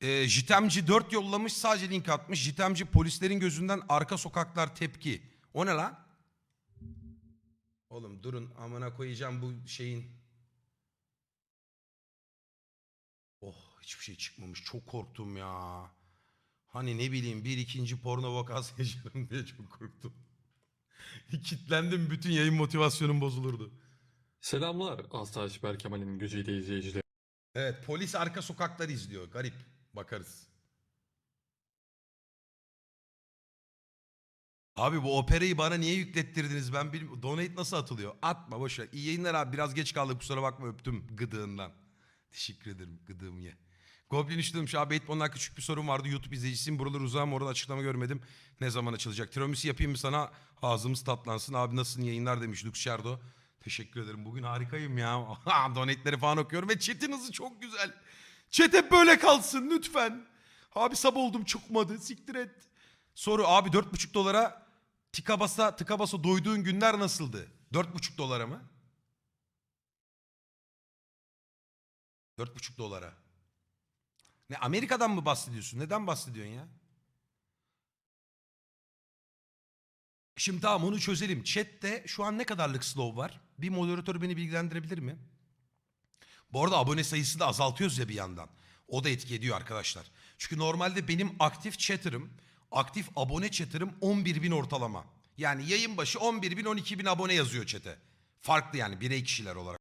Ee, Jitemci 4 yollamış sadece link atmış. Jitemci polislerin gözünden arka sokaklar tepki. O ne lan? Oğlum durun amına koyacağım bu şeyin. Oh hiçbir şey çıkmamış. Çok korktum ya. Hani ne bileyim bir ikinci porno vakası yaşarım diye çok korktum. Kitlendim bütün yayın motivasyonum bozulurdu. Selamlar Asayiş Berkemal'in gücüyle izleyiciler. Evet polis arka sokakları izliyor. Garip. Bakarız. Abi bu operayı bana niye yüklettirdiniz ben bilmiyorum. Donate nasıl atılıyor? Atma boşver. İyi yayınlar abi. Biraz geç kaldık kusura bakma öptüm gıdığından. Teşekkür ederim gıdığım ye. Goblin 3 demiş abi Eightborn'dan küçük bir sorun vardı. YouTube izleyicisiyim. Buralar uzağım orada açıklama görmedim. Ne zaman açılacak? Tiramisu yapayım mı sana? Ağzımız tatlansın. Abi nasılsın yayınlar demiş Lux. Teşekkür ederim. Bugün harikayım ya. Donate'leri falan okuyorum ve chat'in hızı çok güzel. Hep böyle kalsın lütfen. Abi sabah oldum çıkmadı. Siktir et. Soru abi 4,5 dolara tıka basa tıka basa doyduğun günler nasıldı? 4,5 dolara mı? 4,5 dolara. Ne Amerika'dan mı bahsediyorsun? Neden bahsediyorsun ya? Şimdi tamam onu çözelim. Chat'te şu an ne kadarlık slow var? Bir moderatör beni bilgilendirebilir mi? Bu arada abone sayısı da azaltıyoruz ya bir yandan. O da etki ediyor arkadaşlar. Çünkü normalde benim aktif chatter'ım, aktif abone chatter'ım 11 bin ortalama. Yani yayın başı 11 bin 12 bin abone yazıyor chat'e. Farklı yani birey kişiler olarak.